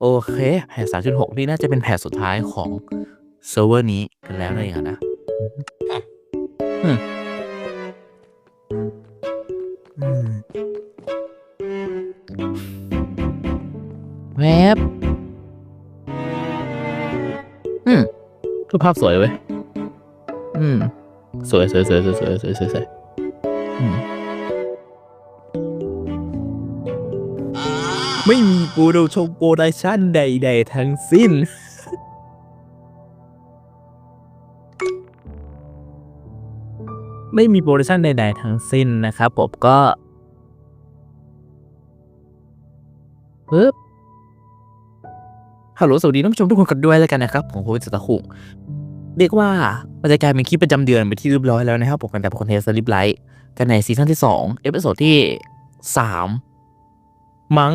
โอเคแผ่น3.6 นี่น่าจะเป็นแผ่นสุดท้ายของเซิร์ฟเวอร์นี้กันแล้วเลยนะแวบอืมก็ภาพสวยเว้ย อืม สวยสวยสวยสวยสวยสวยสวยอืม ไม่มีโปรดชงโปรดักชั่นใด ๆ ทั้งสิ้น ไม่มีโปรดักชั่นใด ๆ ทั้งสิ้นนะครับผมก็ปึ๊บฮัลโหลสวัสดีท่านผู้ชมทุกคนกันด้วยแล้วกันนะครับผมโควิดสตาคุงเรียกว่ามันจะกลายเป็นคลิปประจำเดือนไปที่เรียบร้อยแล้วนะครับผมกันแต่คอนเทนต์สลิปไลท์กันในซีซั่นที่2เอพิโซดที่ 3 มั้ง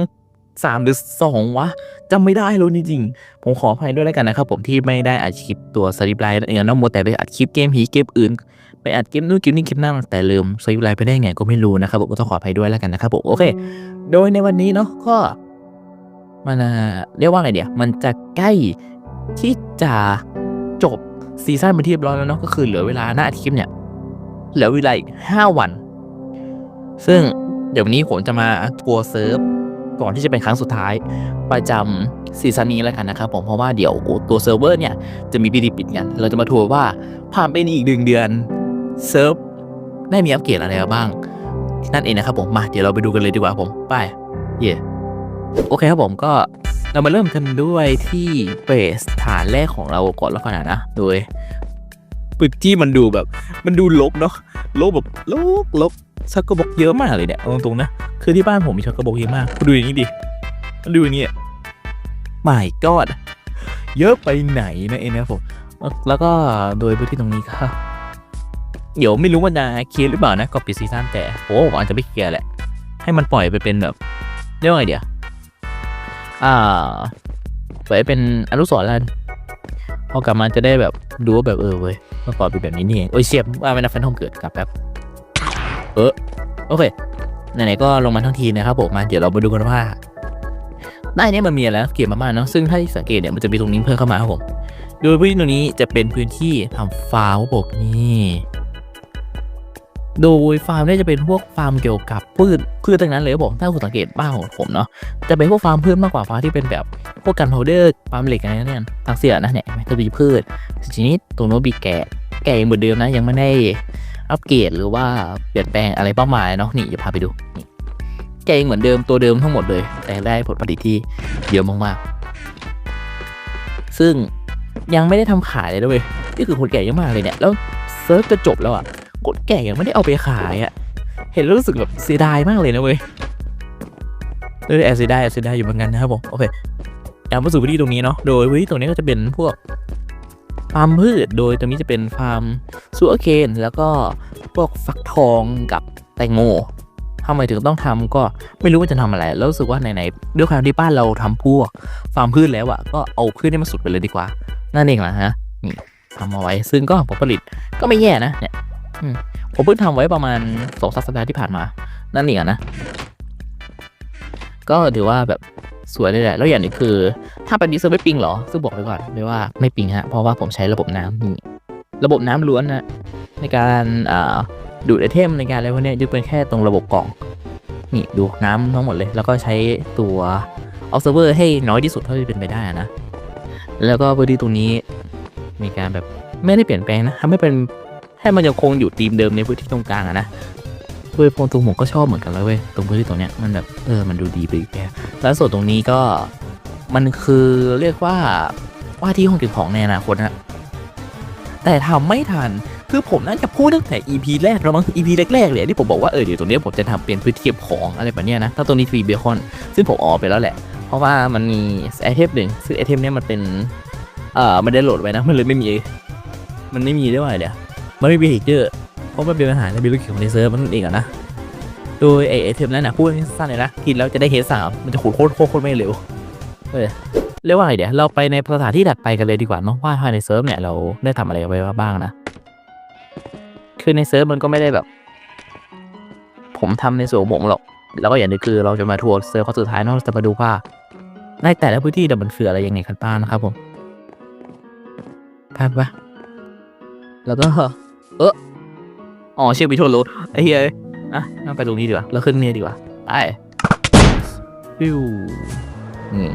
สามหรือสองวะจำไม่ได้แล้วจริงๆ ผมขออภัยด้วยแล้วกันนะครับ ผมที่ไม่ได้อัดคลิปตัวสลิปไลน์นั่นเองนะโมแต่ไปอัดคลิปเกมผีเกมอื่น ไปอัดเกมนู่นเกมนี่เกมนั่นแต่ลืมสลิปไลน์ไปได้ไงก็ไม่รู้นะครับผมก็ต้องขออภัยด้วยแล้วกันนะครับผมโอเค โดยในวันนี้เนาะก็ มันอะเรียกว่าไงเดี๋ยวมันจะใกล้ที่จะจบซีซั่นเป็นที่เรียบร้อยแล้วเนาะก็คือเหลือเวลาหน้าอาทิตย์เนี่ยเหลือเวลาอีกห้าวัน ซึ่งเดี๋ยววันนี้ผมจะมาทัวร์เซิร์ฟ ก่อนที่จะเป็นครั้งสุดท้ายประจำซีซั่นนี้แล้วกันนะครับผมเพราะว่าเดี๋ยวตัวเซิร์ฟเวอร์เนี่ยจะมีพิธีปิดกันเราจะมาทัวร์ว่าผ่านไปอีกหนึ่งเดือนเซิร์ฟได้มีอัปเกรดอะไรบ้าง นั่นเองนะครับผมมาเดี๋ยวเราไปดูกันเลยดีกว่าผมไปเย่โอเคครับผมก็เรามาเริ่มกันด้วยที่เบสฐานแรกของเราก่อนแล้วกันนะโดยปึกที่มันดูแบบ มันดูลกเนาะลกแบบลกลก ชักกระบอกเยอะมากเลยเนี่ยเอาตรงๆนะ คือที่บ้านผมมีชักกระบอกเยอะมากคุณดูอย่างนี้ดิดูอย่างนี้ไม่กอดเยอะไปไหนนะเองนะครับผมแล้วก็โดยพื้นที่ตรงนี้ก็เดี๋ยวไม่รู้ว่าจะเคลียร์หรือเปล่านะก็ปิดซีซั่นแต่โอ้ผมอาจจะไม่เคลียร์แหละ ให้มันปล่อยไปเป็นแบบเรียกว่าไงเดี๋ยวอ่าปล่อยเป็นอนุสรณ์แล้วพอกลับมาจะได้แบบดูว่าแบบเออเว้ยเมื่อก่อนเป็นแบบนี้นี่เองโอ้ยเชียบว่าไม่นับแฟนทอมเกิดกลับแป๊บ เออโอเคไหนๆก็ลงมาทั้งทีนะครับผมมาเดี๋ยวเราไปดูกันว่าใต้เนี้มันมีอะไรเก็บมาบ้างเนาะซึ่งถ้าที่สังเกตเนี่ยมันจะมีตรงนี้เพิ่มเข้ามาครับผมโดยพื้นที่ตรงนี้จะเป็นพื้นที่ทำฟาร์มครับผมนี่โดยฟาร์มเนี่ยจะเป็นพวกฟาร์มเกี่ยวกับพืชพืชทั้งนั้นเลยครับผมถ้าคุณสังเกตบ้านของผมเนาะจะเป็นพวกฟาร์มพืชมากกว่าฟาร์มที่เป็นแบบพวกกันโฮเดอร์ฟาร์มเหล็กอะไรนั่นเนี่ยทางเสียนะเนี่ยจะมีพืชทีนี้ตรงโน้นมีแกะแกะเหมือนเดิมนะยังไม่ได้ อัปเกรดหรือว่าเปลี่ยนแปลงอะไรเป้าหมายเนาะนี่จะพาไปดูนี่แกยังเหมือนเดิมตัวเดิมทั้งหมดเลย แต่ได้ผลผลิตที่เยอะมากๆ ซึ่งยังไม่ได้ทำขายเลยด้วยนี่คือคนแก่เยอะมากเลยเนี่ยแล้วเซิร์ฟจะจบแล้วอะคนแก่ยังไม่ได้เอาไปขายอะเห็นแล้วรู้สึกแบบเสียดายมากเลยนะเว้ยเลยแอบเสียดายแอบเสียดายอยู่เหมือนกันนะครับผมโอเคอยากมาสู่พื้นที่ตรงนี้เนาะโดยพื้นที่ตรงนี้ก็จะเป็นพวก ฟาร์มพืช โดยตรงนี้จะเป็นฟาร์มซูเอร์เคนแล้วก็พวกฟักทองกับแตงโมทำไมถึงต้องทำก็ไม่รู้ว่าจะทำอะไร แล้วรู้สึกว่าไหนๆด้วยความที่บ้านเราทำพวกฟาร์มพืชแล้วอะก็เอาพืชให้มันสุดไปเลยดีกว่า นั่นเองแหละฮะนี่ทำเอาไว้ ซึ่งก็ผลผลิตก็ไม่แย่นะเนี่ยผมเพิ่งทำไว้ประมาณสองสัปดาห์ที่ผ่านมา นั่นเองนะ ก็ถือว่าแบบ สวยเลยแหละ แล้วอย่างหนี้คือ ถ้าเป็นดีเซอร์ไม่ปิงเหรอซึ่งบอกไปก่อนเลยว่าไม่ปิงฮะ เพราะว่าผมใช้ระบบน้ำนี่ระบบน้ำล้วนนะในการดูดไอเทมในการอะไรพวกเนี้ยยึดเป็นแค่ตรงระบบกล่อง นี่ดูน้ำทั้งหมดเลย แล้วก็ใช้ตัว observer ให้น้อยที่สุดเท่าที่เป็นไปได้นะ แล้วก็พื้นที่ตรงนี้มีการแบบไม่ได้เปลี่ยนแปลงนะทำให้เป็นให้มันยังคงอยู่ธีมเดิมในพื้นที่ตรงกลางนะ โดยโพนตัวผมก็ชอบเหมือนกันเลยเว้ยตรงพื้นที่ตรงเนี้ยมันแบบเออมันดูดีไปอีกแบบแล้วส่วนตรงนี้ก็มันคือเรียกว่าว่าที่ห้องเก็บของในอนาคตนะแต่ทำไม่ทันคือผมน่าจะพูดตั้งแต่ EP แรกแล้วมั้ง EP แรกๆเลยที่ผมบอกว่าเออเดี๋ยวตรงเนี้ยผมจะทำเป็นพื้นที่เก็บของอะไรแบบเนี้ยนะถ้าตรงนี้ทีเบคอน ซึ่งผมออกไปแล้วแหละ เพราะว่ามันมีไอเทมหนึ่งซึ่งไอเทมเนี้ยมันเป็นเอ่อมันได้โหลดไว้นะมันเลยไม่มี มันไม่มีด้วยเดี๋ยวมันไม่มีเฮกเจอร์ เพราะมันเป็นปัญหาในบิลล์ของในเซิร์ฟมันเองอะนะโดยไอเทมนั้นนะพูดสั้นเลยนะกินแล้วจะได้เฮสามมันจะขูดโคตรโคตรไม่เร็วเออเรียกว่าไงเดี๋ยวเราไปในสถานที่ถัดไปกันเลยดีกว่าเนาะว่าภายในเซิร์ฟเนี่ยเราได้ทำอะไรไว้บ้างนะ คือในเซิร์ฟมันก็ไม่ได้แบบ ผมทำในส่วนของผมหรอก แล้วก็อย่างนึงคือเราจะมาทัวร์เซิร์ฟข้อสุดท้ายเนาะจะมาดูว่าในแต่ละพื้นที่เดี๋ยวมันคืออะไรยังไงกันบ้างนะครับผมภาพปะแล้วก็เออ อ๋อเชื่อมิโทรถไอ้เหี้ยอะนั่งไปตรงนี้ดีกว่าแล้วขึ้นนี่ดีกว่าไปฟิวอืม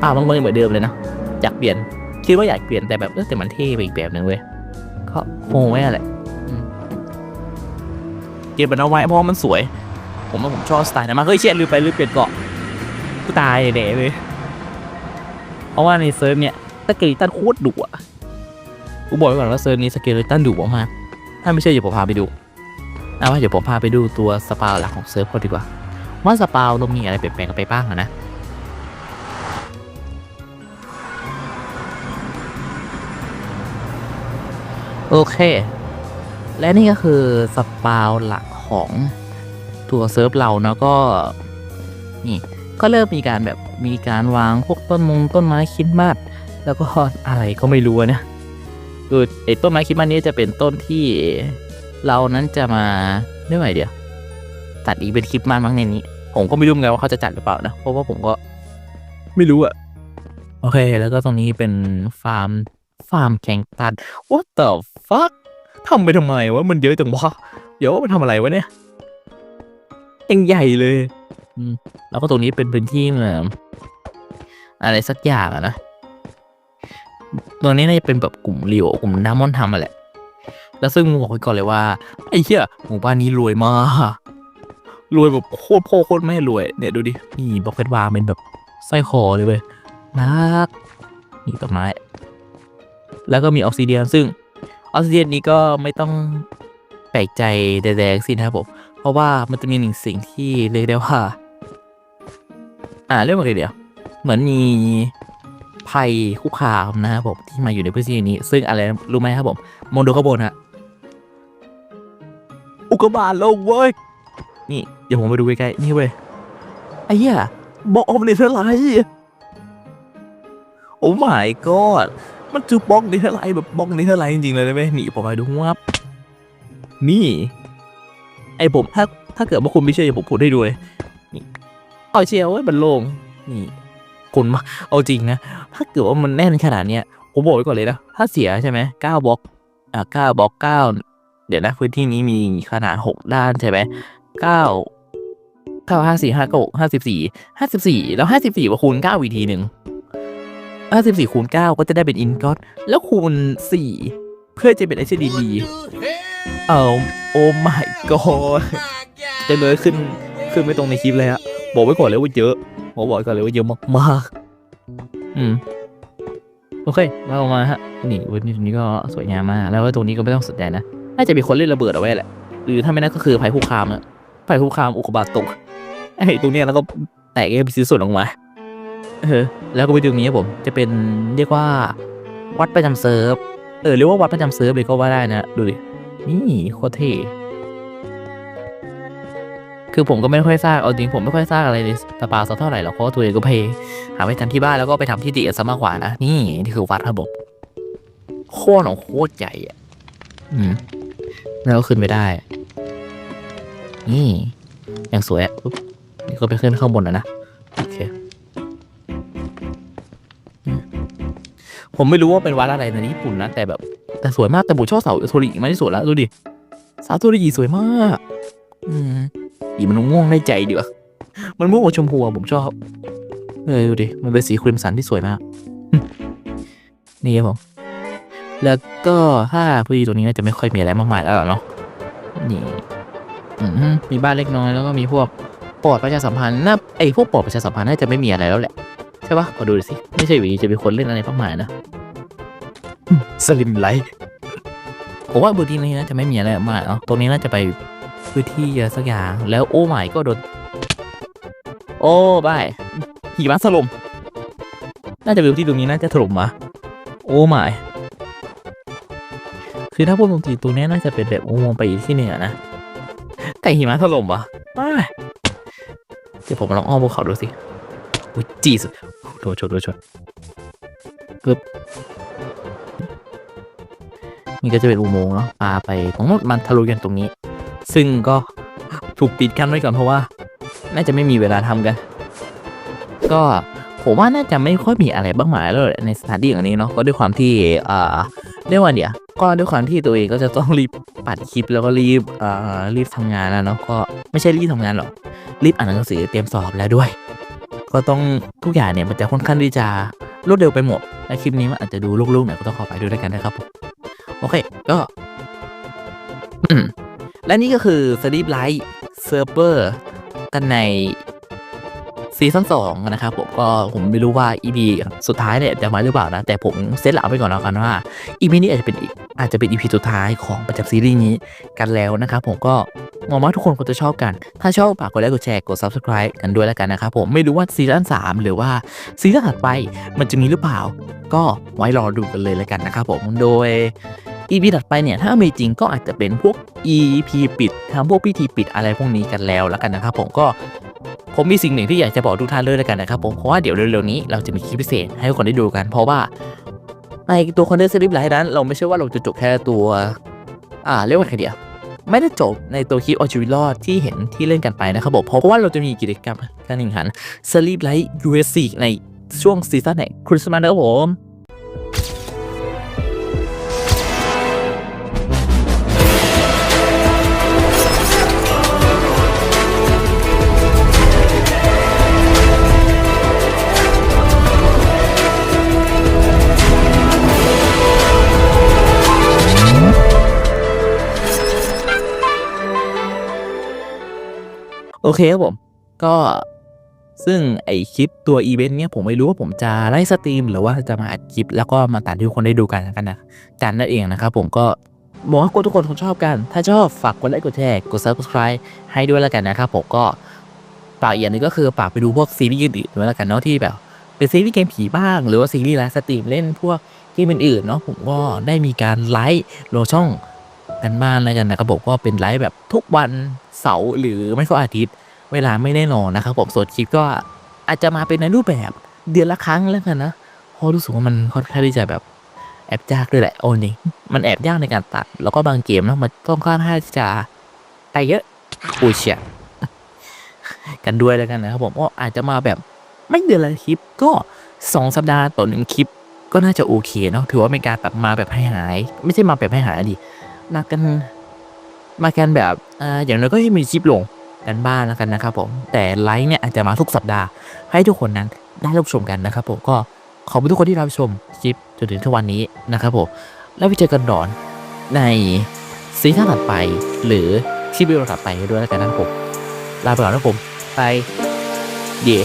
ป่ามันเหมือนเดิมเลยนะอยากเปลี่ยนคิดว่าอยากเปลี่ยนแต่แบบเออแต่มันเท่ไปอีกแบบหนึ่งเว้ยก็คงไว้นั่แหละอืมเก็บมันเอาไว้เพราะมันสวย ผมว่าผมชอบสไตล์นั้นมาเฮ้ยเชี่ยลืมไปลืมเปลี่ยนเกาะกูตายแน่เลยเพราะว่าในเซิร์ฟเนี่ยสเกลิตันโคตรดุอะกูบอกไว้ก่อนว่าเซิร์ฟนี้สเกลิตันดุมาก ถ้าไม่เชื่อเดี๋ยวผมพาไปดูเอาว่าเดี๋ยวผมพาไปดูตัวสปาวหลักของเซิร์ฟก่อนดีกว่า ว่าสปาวเรามีอะไรเปลี่ยนแปลงไปบ้างอนะโอเค และนี่ก็คือสปาวหลักของตัวเซิร์ฟเราเนาะก็นี่ก็เริ่มมีการแบบมีการวางพวกต้นมงต้นไม้คิดมาสแล้วก็อะไรก็ไม่รู้นะ คือไอ้ต้นไม้คิดมาสนี้จะเป็นต้นที่ เรานั้นจะมาเรื่องไหนเดียวตัดอีกเป็นคลิปมาสมั้งในนี้ ผมก็ไม่รู้เหมือนกันว่าเขาจะจัดหรือเปล่านะเพราะว่าผมก็ไม่รู้อะโอเค แล้วก็ตรงนี้เป็นฟาร์มฟาร์มแข่งตัน what the fuck ทำไปทำไมวะมันเยอะจังวะเดี๋ยวมันทำอะไรวะเนี่ยเองใหญ่เลยแล้วก็ตรงนี้เป็นพื้นที่เหมือนอะไรสักอย่างอะนะ ตัวนี้น่าจะเป็นแบบกลุ่มริวกลุ่มน้ำมอนทำมาแหละ แล้วซึ่งบอกไว้ก่อนเลยว่าไอ้เหี้ยหมู่บ้านนี้รวยมากรวยแบบโคตรพ่อโคตรแม่รวยเนี่ยดูดินี่บล็อกเพชรวางเป็นแบบสร้อยคอเลยเว้ยนักนี่ต้นไม้ แล้วก็มีออกซิเดียนซึ่งออกซิเดียนนี้ก็ไม่ต้องแปลกใจแดงๆสินะครับผม เพราะว่ามันจะมีหนึ่งสิ่งที่เรียกได้ว่า อ่าเรื่องอะไรเดียว เหมือนมี ภัยคุกคามนะครับผมที่มาอยู่ในพื้นที่นี้ ซึ่งอะไรรู้ไหมครับผมมองดูข้างบนฮะอุกกาบาตลงเว้ยนี่เดี๋ยวผมไปดูใกล้ๆนี่เว้ยไอ้เหี้ยบอกออมเนเธอร์ไลท์โอ้ my god มันคือบล็อกเนเธอร์ไลท์แบบบล็อกเนเธอร์ไลท์จริงๆเลยนะเว้ยนี่ผมไปดูวับนี่ ไอผมถ้าถ้าเกิดว่าคุณไม่เชื่ออย่าผมพูดให้ดูเลยนี่เอาเชียวเว้ยมันลงนี่ คุณมาเอาจริงนะ ถ้าเกิดว่ามันแน่นขนาดเนี้ยผมบอกไว้ก่อนเลยนะ ถ้าเสียใช่ไหมเก้าบล็อกอ่าเก้าบล็อกเก้าเดี๋ยวนะพื้นที่นี้มีขนาดหกด้านใช่ไหมเก้าเก้าห้าสี่ห้าเก้าห้าสิบสี่ห้าสิบสี่แล้วห้าสิบสี่มาคูณเก้าอีกทีหนึ่งห้าสิบสี่คูณเก้าก็จะได้เป็นอินก็แล้วคูณสี่เพื่อจะเป็นไอเชดีดีเอาโอ้ my god จะเลยขึ้นขึ้นไม่ตรงในคลิปเลยฮะบอกไว้ก่อนเลยว่าเยอะ ผมบอกก่อนเลยว่าเยอะมากๆอืมโอเคเรามาฮะนี่วันนี้ตรงนี้ก็สวยงามมากแล้วตรงนี้ก็ไม่ต้องสนใจนะน่าจะมีคนเล่นระเบิดเอาไว้แหละหรือถ้าไม่นั่นก็คือภัยคุกคามอะภัยคุกคามอุกบาตตกไอ้ตรงเนี้ยแล้วก็แตกเอฟซีส่วนออกมาเออแล้วก็ไปดูตรงนี้ครับผมจะเป็นเรียกว่าวัดประจำเซิร์ฟเออเรียกว่าวัดประจำเซิร์ฟเลยก็ว่าได้นะดูดินี่โคตรเท่ คือผมก็ไม่ค่อยทราบเอาจริงผมไม่ค่อยทราบอะไรในสปาสักเท่าไหร่หรอกเพราะว่าตัวเองก็ไปหาไปทำที่บ้านแล้วก็ไปทำที่ติกันซะมากกว่านะนี่นี่คือวัดครับผมโคตรของโคตรใหญ่อะอืมแล้วก็ขึ้นไปได้ นี่อย่างสวยอะปุ๊บนี่ก็ไปขึ้นข้างบนนะนะโอเคผมไม่รู้ว่าเป็นวัดอะไรในญี่ปุ่นนะแต่แบบแต่สวยมากแต่ผมชอบเสาโทริมากที่สุดแล้วดูดิเสาโทริสวยมาก อืม สีมันม่วงได้ใจดีวะมันม่วงกับชมพูอะผมชอบเออดูดิ มันเป็นสีครีมสันที่สวยมาก นี่ครับผม แล้วก็ถ้าพื้นที่ตรงนี้น่าจะไม่ค่อยมีอะไรมากมายแล้วเนาะ นี่อืมมีบ้านเล็กน้อยแล้วก็มีพวกปอดประชาสัมพันธ์น่าไอพวกปอดประชาสัมพันธ์น่าจะไม่มีอะไรแล้วแหละ ใช่ปะขอดูหน่อยสิ ไม่ใช่วีจะมีคนเล่นอะไรมากมายนะสลิมไลท์ผมว่าพื้นที่นี้น่าจะไม่มีอะไรมากเนาะตรงนี้น่าจะไป พื้นที่อะไรสักอย่าง แล้วโอ้ไม่ก็โดน โอ้บายหิมะถล่มน่าจะเป็นที่ตรงนี้น่าจะถล่มมาโอ้ไม่คือถ้าพูดตรงๆตรงนี้น่าจะเป็นแบบอุโมงค์ไปอีกที่หนึ่งอะนะแต่หิมะถล่มวะไม่เดี๋ยวผมลองอ้อมภูเขาดูสิอุ้ยจีสโดนชนโดนชนปึ๊บนี่ก็จะเป็นอุโมงค์เนาะพาไปตรงนู้นมันทะลุกันตรงนี้ ซึ่งก็ถูกปิดกั้นไว้ก่อนเพราะว่า น่าจะไม่มีเวลาทำกัน ก็ผมว่าน่าจะไม่ค่อยมีอะไรบ้างหมายแล้วในสถานที่อย่างนี้เนาะก็ด้วยความที่อ่าเรียกว่าเดี๋ยวก็ด้วยความที่ตัวเองก็จะต้องรีบปัดคลิปแล้วก็รีบอ่ารีบทำงานแล้วเนาะก็ไม่ใช่รีบทำงานหรอกรีบอ่านหนังสือเตรียมสอบแล้วด้วย ก็ต้องทุกอย่างเนี่ยมันจะค่อนข้างที่จะรวดเร็วไปหมดและคลิปนี้มันอาจจะดูลูกๆหน่อยก็ต้องขอไปด้วยกันนะครับผมโอเคก็ อืม และนี่ก็คือ Sleep Light Server กันในซีซั่นสองนะครับผมก็ผมไม่รู้ว่า EP สุดท้ายเนี่ยจะมาหรือเปล่านะ แต่ผมเซตหลักไปก่อนแล้วกันว่า EP นี้อาจจะเป็นอาจจะเป็น EP สุดท้ายของประจำซีรีส์นี้กันแล้วนะครับผมก็หวังว่าทุกคนคงจะชอบกัน ถ้าชอบฝากกดไลค์กดแชร์กด Subscribe กันด้วยแล้วกันนะครับผมไม่รู้ว่าซีซั่น3 หรือว่าซีซั่นถัดไปมันจะมีหรือเปล่า ก็ไว้รอดูกันเลยแล้วกันนะครับผมโดย EP ถัดไปเนี่ยถ้ามีจริงก็อาจจะเป็นพวก EP ปิดทำพวกพิธีปิดอะไรพวกนี้กันแล้วแล้วกันนะครับผมก็ผมมีสิ่งหนึ่งที่อยากจะบอกทุกท่านเลยแล้วกันนะครับผมเพราะว่าเดี๋ยวเร็วๆนี้เราจะมีคลิปพิเศษให้ทุกคนได้ดูกัน เพราะว่าในตัวคอนเทนต์สลิปไลท์นั้น เราไม่ใช่ว่าเราจะจบแค่ตัว อ่าเรียกว่าไงเดียวไม่ได้จบในตัวคลิปออจิวิลอดที่เห็นที่เล่นกันไปนะครับผมเพราะว่าเราจะมีกิจกรรมการแข่งขันสลิปไลท์ USC ในช่วงซีซั่นไหนคริสต์มาสนะครับผม อเคครับผม ก็ซึ่งไอคลิปตัวอีเวนต์เนี้ยผมไม่รู้ว่าผมจะไลฟ์สตรีมหรือว่าจะมาอัดคลิป แล้วก็มาตัดให้ทุกคนได้ดูกันกันนะกันนั่นเองนะครับผมก็บอกว่าทุกคนคงชอบกัน ถ้าชอบฝากกดไลค์กดแชร์กด subscribe ให้ด้วยแล้วกันนะครับผมก็ฝากอีกอย่างนึงก็คือฝากไปดูพวกซีรีส์อื่นๆด้วยแล้วกันเนาะที่แบบเป็นซีรีส์เกมผีบ้าง หรือว่าซีรีส์ไลฟ์สตรีมเล่นพวกเกมอื่นๆเนาะผมก็ได้มีการไลฟ์ลงช่อง กันบ้านแล้วกันนะครับผมก็เป็นไลฟ์แบบทุกวันเสาร์หรือไม่ก็อาทิตย์ เวลาไม่แน่นอนนะครับผมส่วนคลิปก็อาจจะมาเป็นในรูปแบบเดือนละครั้งแล้วกันนะเพราะรู้สึกว่ามันค่อนข้างที่จะแบบแอบยากด้วยแหละโอ้นี่มันแอบยากในการตัด แล้วก็บางเกมเนาะมันต้องค่อนข้างที่จะไปเยอะอุ้ยเชียกันด้วยแล้วกันนะครับผมก็อาจจะมาแบบไม่เดือนละคลิปก็สองสัปดาห์ต่อหนึ่งคลิปก็น่าจะโอเคเนาะถือว่าเป็นการแบบมาแบบให้หาย ไม่ใช่มาแบบให้หายดิ มากันมากันแบบอ่าอย่างน้อยก็ให้มีคลิปลงกันบ้านแล้วกันนะครับผมแต่ไลฟ์เนี่ยอาจจะมาทุกสัปดาห์ให้ทุกคนนั้นได้รับชมกันนะครับผมก็ขอบคุณทุกคนที่รับชมคลิปจนถึงทุกวันนี้นะครับผมแล้วไปเจอกันดอนในซีซั่นถัดไป หรือคลิปวิดีโอถัดไปด้วยแล้วกันนะครับผมลาไปก่อนนะครับผมไปเดี๋ยว